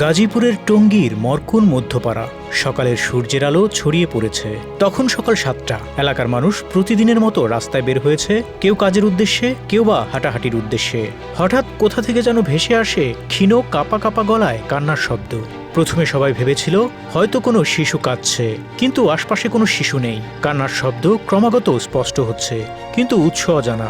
গাজীপুরের টঙ্গীর মরকুন মধ্যপাড়া। সকালের সূর্যের আলো ছড়িয়ে পড়েছে। তখন সকাল সাতটা। এলাকার মানুষ প্রতিদিনের মতো রাস্তায় বের হয়েছে, কেউ কাজের উদ্দেশ্যে, কেউ বা হাঁটাহাঁটির উদ্দেশ্যে। হঠাৎ কোথা থেকে যেন ভেসে আসে ক্ষীণ কাপা কাপা গলায় কান্নার শব্দ। প্রথমে সবাই ভেবেছিল, হয়তো কোনো শিশু কাঁদছে, কিন্তু আশপাশে কোনো শিশু নেই। কান্নার শব্দ ক্রমাগত স্পষ্ট হচ্ছে, কিন্তু উৎস অজানা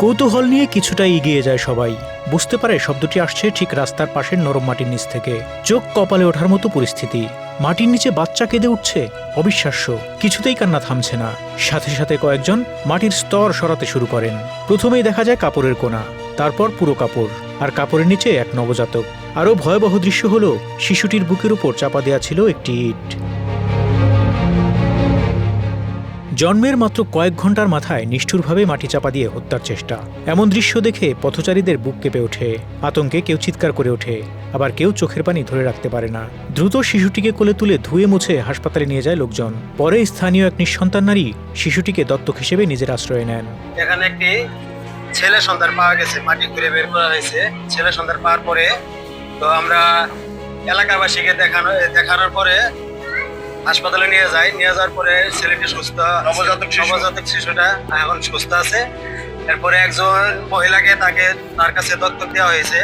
কৌতূহল নিয়ে কিছুটা এগিয়ে যায় সবাই। বুঝতে পারে শব্দটি আসছে ঠিক রাস্তার পাশের নরম মাটির নিচ থেকে। চোখ কপালে ওঠার মতো পরিস্থিতি। মাটির নিচে বাচ্চা কেঁদে উঠছে? অবিশ্বাস্য। কিছুতেই কান্না থামছে না। সাথে সাথে কয়েকজন মাটির স্তর সরাতে শুরু করেন। প্রথমেই দেখা যায় কাপড়ের কোনা তারপর পুরো কাপড়, আর কাপড়ের নিচে এক নবজাতক। আরও ভয়াবহ দৃশ্য হলো, শিশুটির বুকের উপর চাপা দেওয়া ছিল একটি ইট। জন্মের মাত্র কয়েক ঘণ্টার মাথায় নিষ্ঠুরভাবে মাটি চাপা দিয়ে হত্যার চেষ্টা। এমন দৃশ্য দেখে পথচারীদের বুক কেঁপে ওঠে। আতঙ্কে কেউ চিৎকার করে ওঠে। আবার কেউ চোখের পানি ধরে রাখতে পারে না। দ্রুত শিশুটিকে কোলে তুলে ধুয়ে মুছে হাসপাতালে নিয়ে যায় লোকজন। পরে স্থানীয় এক নিঃসন্তান নারী শিশুটিকে দত্তক হিসেবে নিজের আশ্রয় নেন। এখানে একটি ছেলে সন্তান পাওয়া গেছে, মাটি ঘুরে বের করা হয়েছে। ছেলে সন্তান পাওয়ার পরে তো আমরা এলাকাবাসীকে দেখানো দেখানোর পরে হাসপাতালে নিয়ে যায়। নিয়ে যাওয়ার পরে ছেলেটি সুস্থ নবজাতক নবজাতক শিশুটা এখন সুস্থ আছে। এরপরে একজন মহিলাকে তাকে তার কাছে দত্তক দেওয়া হয়েছে।